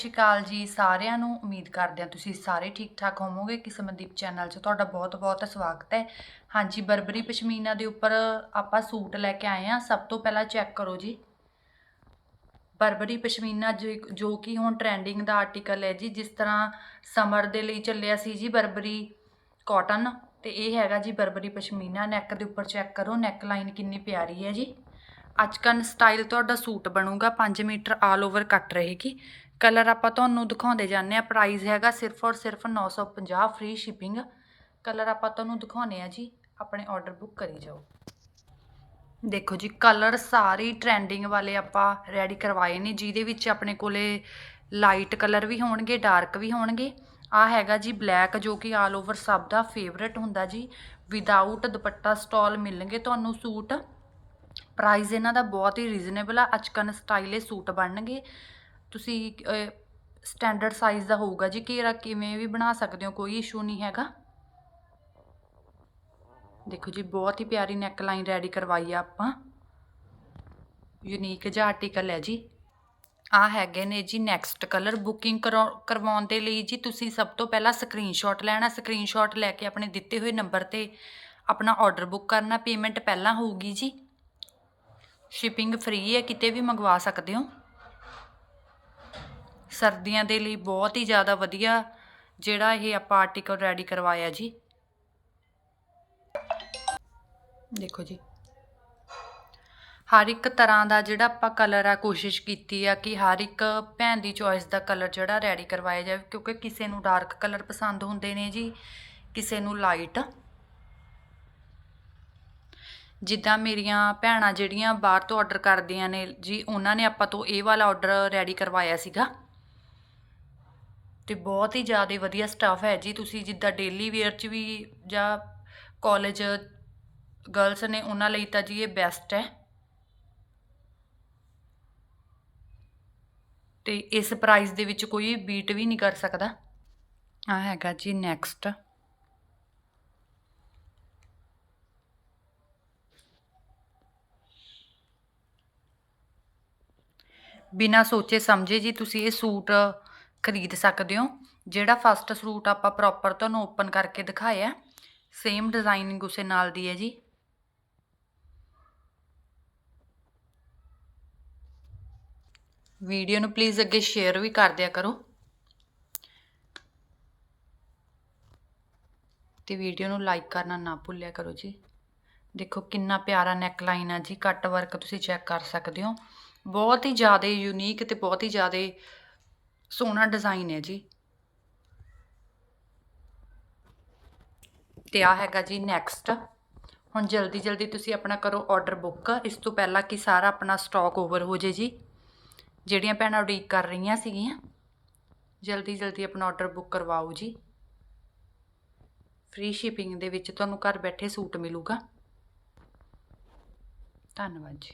ਸਤਿ ਸ਼੍ਰੀ ਅਕਾਲ ਜੀ ਸਾਰਿਆਂ ਨੂੰ। ਉਮੀਦ ਕਰਦੇ ਹਾਂ ਤੁਸੀਂ ਸਾਰੇ ਠੀਕ ਠਾਕ ਹੋਵੋਗੇ ਕਿਸਮਦੀਪ ਚੈਨਲ 'ਚ ਤੁਹਾਡਾ ਬਹੁਤ-ਬਹੁਤ ਸਵਾਗਤ ਹੈ। ਹਾਂਜੀ, ਬਰਬਰੀ ਪਸ਼ਮੀਨਾ ਦੇ ਉੱਪਰ ਆਪਾਂ ਸੂਟ ਲੈ ਕੇ ਆਏ ਹਾਂ। ਸਭ ਤੋਂ ਪਹਿਲਾਂ ਚੈੱਕ ਕਰੋ ਜੀ। ਬਰਬਰੀ ਪਸ਼ਮੀਨਾ ਜੋ ਜੋ ਕਿ ਹੁਣ ਟ੍ਰੈਂਡਿੰਗ ਦਾ ਆਰਟੀਕਲ ਹੈ ਜੀ। ਜਿਸ ਤਰ੍ਹਾਂ ਸਮਰ ਦੇ ਲਈ ਚੱਲਿਆ ਸੀ ਜੀ ਬਰਬਰੀ ਕਾਟਨ ਤੇ ਇਹ ਹੈਗਾ ਜੀ ਬਰਬਰੀ ਪਸ਼ਮੀਨਾ। ਨੈਕ ਦੇ ਉੱਪਰ ਚੈੱਕ ਕਰੋ, ਨੈਕ ਲਾਈਨ ਕਿੰਨੀ ਪਿਆਰੀ ਹੈ ਜੀ। ਅੱਜਕੱਲ ਸਟਾਈਲ ਤੁਹਾਡਾ ਸੂਟ ਬਣੂਗਾ। 5 ਮੀਟਰ ਆਲ ਓਵਰ ਕੱਟ ਰਹੇਗੀ। ਕਲਰ ਆਪਾਂ ਤੁਹਾਨੂੰ ਦਿਖਾਉਂਦੇ ਜਾਂਦੇ ਆ ਪ੍ਰਾਈਸ ਹੈਗਾ ਸਿਰਫ ਔਰ ਸਿਰਫ 950 ਫ੍ਰੀ ਸ਼ਿਪਿੰਗ ਕਲਰ ਆਪਾਂ ਤੁਹਾਨੂੰ ਦਿਖਾਉਨੇ ਆ ਜੀ। ਆਪਣੇ ਆਰਡਰ ਬੁੱਕ ਕਰੀ ਜਾਓ। ਦੇਖੋ ਜੀ ਕਲਰ ਸਾਰੇ ਟ੍ਰੈਂਡਿੰਗ ਵਾਲੇ ਆਪਾਂ ਰੈਡੀ ਕਰਵਾਏ ਨੇ, ਜਿਹਦੇ ਵਿੱਚ ਆਪਣੇ ਕੋਲੇ ਲਾਈਟ ਕਲਰ ਵੀ ਹੋਣਗੇ ਡਾਰਕ ਵੀ ਹੋਣਗੇ। ਆ ਹੈਗਾ ਜੀ ਬਲੈਕ ਜੋ ਕਿ ਆਲ ਓਵਰ ਸਭ ਦਾ ਫੇਵਰਟ ਹੁੰਦਾ ਜੀ। ਵਿਦਆਊਟ ਦੁਪੱਟਾ ਸਟਾਲ ਮਿਲਣਗੇ ਤੁਹਾਨੂੰ ਸੂਟ। ਪ੍ਰਾਈਸ ਇਹਨਾਂ ਦਾ ਬਹੁਤ ਹੀ ਰੀਜ਼ਨੇਬਲ ਆ। ਅਚਕਨ ਸਟਾਈਲੇ ਸੂਟ ਬਣਨਗੇ। ਤੁਸੀਂ ਸਟੈਂਡਰਡ ਸਾਈਜ਼ ਦਾ ਹੋਊਗਾ ਜੀ ਘੇਰਾ ਕਿਵੇਂ ਵੀ ਬਣਾ ਸਕਦੇ ਹੋ, ਕੋਈ ਇਸ਼ੂ ਨਹੀਂ ਹੈਗਾ। ਦੇਖੋ ਜੀ, ਬਹੁਤ ਹੀ ਪਿਆਰੀ ਨੈਕ ਲਾਈਨ ਰੈਡੀ ਕਰਵਾਈ ਆ ਆਪਾਂ। ਯੂਨੀਕ ਜਿਹਾ ਆਰਟੀਕਲ ਹੈ ਜੀ। ਆ ਹੈਗੇ ਨੇ ਜੀ ਨੈਕਸਟ ਕਲਰ ਬੁਕਿੰਗ ਕਰਵਾਉਣ ਦੇ ਲਈ ਜੀ ਤੁਸੀਂ ਸਭ ਤੋਂ ਪਹਿਲਾਂ ਸਕਰੀਨਸ਼ਾਟ ਲੈਣਾ ਸਕਰੀਨਸ਼ਾਟ ਲੈ ਕੇ ਆਪਣੇ ਦਿੱਤੇ ਹੋਏ ਨੰਬਰ ਤੇ ਆਪਣਾ ਆਰਡਰ ਬੁੱਕ ਕਰਨਾ ਪੇਮੈਂਟ ਪਹਿਲਾਂ ਹੋਊਗੀ ਜੀ। ਸ਼ਿਪਿੰਗ ਫ੍ਰੀ ਹੈ, ਕਿਤੇ ਵੀ ਮੰਗਵਾ ਸਕਦੇ ਹੋ। ਸਰਦੀਆਂ ਦੇ ਲਈ ਬਹੁਤ ਹੀ ਜ਼ਿਆਦਾ ਵਧੀਆ ਜਿਹੜਾ ਇਹ ਆਪਾਂ ਆਰਟੀਕਲ ਰੈਡੀ ਕਰਵਾਇਆ ਜੀ। ਦੇਖੋ ਜੀ। ਹਰ ਇੱਕ ਤਰ੍ਹਾਂ ਦਾ ਜਿਹੜਾ ਆਪਾਂ ਕਲਰ ਆ, ਕੋਸ਼ਿਸ਼ ਕੀਤੀ ਆ ਕਿ ਹਰ ਇੱਕ ਭੈਣ ਦੀ ਚੋਇਸ ਦਾ ਕਲਰ ਜਿਹੜਾ ਰੈਡੀ ਕਰਵਾਇਆ ਜਾਵੇ, ਕਿਉਂਕਿ ਕਿਸੇ ਨੂੰ ਡਾਰਕ ਕਲਰ ਪਸੰਦ ਹੁੰਦੇ ਨੇ ਜੀ, ਕਿਸੇ ਨੂੰ ਲਾਈਟ ਜਿੱਦਾਂ ਮੇਰੀਆਂ ਭੈਣਾਂ ਜਿਹੜੀਆਂ ਬਾਹਰ ਤੋਂ ਆਰਡਰ ਕਰਦੀਆਂ ਨੇ ਜੀ, ਉਹਨਾਂ ਨੇ ਆਪਾਂ ਤੋਂ ਇਹ ਵਾਲਾ ਆਰਡਰ ਰੈਡੀ ਕਰਵਾਇਆ ਸੀਗਾ। ਤੇ ਬਹੁਤ ਹੀ ਜ਼ਿਆਦਾ ਵਧੀਆ ਸਟੱਫ ਹੈ ਜੀ। ਤੁਸੀਂ ਜਿੱਦਾਂ ਡੇਲੀ ਵੇਅਰ 'ਚ ਵੀ ਜਾਂ ਕਾਲਜ ਗਰਲਸ ਨੇ ਉਹਨਾਂ ਲਈ ਤਾਂ ਜੀ ਇਹ ਬੈਸਟ ਹੈ। ਤੇ ਇਸ ਪ੍ਰਾਈਸ ਦੇ ਵਿੱਚ ਕੋਈ ਬੀਟ ਵੀ ਨਹੀਂ ਕਰ ਸਕਦਾ। ਆ ਹੈਗਾ ਜੀ ਨੈਕਸਟ ਬਿਨਾ ਸੋਚੇ ਸਮਝੇ ਜੀ ਤੁਸੀਂ ਇਹ ਸੂਟ ਖਰੀਦ ਸਕਦੇ ਹੋ। ਜਿਹੜਾ ਫਸਟ ਸੂਟ ਆਪਾਂ ਪ੍ਰੋਪਰ ਤੁਹਾਨੂੰ ਓਪਨ ਕਰਕੇ ਦਿਖਾਇਆ ਸੇਮ ਡਿਜ਼ਾਈਨਿੰਗ ਉਸੇ ਨਾਲ ਦੀ ਹੈ ਜੀ। ਵੀਡੀਓ ਨੂੰ ਪਲੀਜ਼ ਅੱਗੇ ਸ਼ੇਅਰ ਵੀ ਕਰ ਦਿਆ ਕਰੋ। ਤੇ ਵੀਡੀਓ ਨੂੰ ਲਾਈਕ ਕਰਨਾ ਨਾ ਭੁੱਲਿਆ ਕਰੋ ਜੀ। ਦੇਖੋ ਕਿੰਨਾ ਪਿਆਰਾ ਨੈਕ ਲਾਈਨ ਆ ਜੀ ਕੱਟ ਵਰਕ ਤੁਸੀਂ ਚੈੱਕ ਕਰ ਸਕਦੇ ਹੋ। ਬਹੁਤ ਹੀ ਜ਼ਿਆਦਾ ਯੂਨੀਕ ਤੇ ਬਹੁਤ ਹੀ ਜ਼ਿਆਦਾ ਸੋਹਣਾ ਡਿਜ਼ਾਈਨ ਹੈ ਜੀ। ਤੇ ਆ ਹੈਗਾ ਜੀ ਨੈਕਸਟ ਹੁਣ ਜਲਦੀ ਜਲਦੀ ਤੁਸੀਂ ਆਪਣਾ ਕਰੋ ਆਰਡਰ ਬੁੱਕ ਇਸ ਤੋਂ ਪਹਿਲਾਂ ਕਿ ਸਾਰਾ ਆਪਣਾ ਸਟਾਕ ਓਵਰ ਹੋ ਜੇ ਜੀ। ਜਿਹੜੀਆਂ ਭੈਣਾਂ ਉਡੀਕ ਕਰ ਰਹੀਆਂ ਸੀਗੀਆਂ ਜਲਦੀ ਜਲਦੀ ਆਪਣਾ ਆਰਡਰ ਬੁੱਕ ਕਰਵਾਓ ਜੀ। ਫ੍ਰੀ ਸ਼ਿਪਿੰਗ ਦੇ ਵਿੱਚ ਤੁਹਾਨੂੰ ਘਰ ਬੈਠੇ ਸੂਟ ਮਿਲੂਗਾ। ਧੰਨਵਾਦ ਜੀ।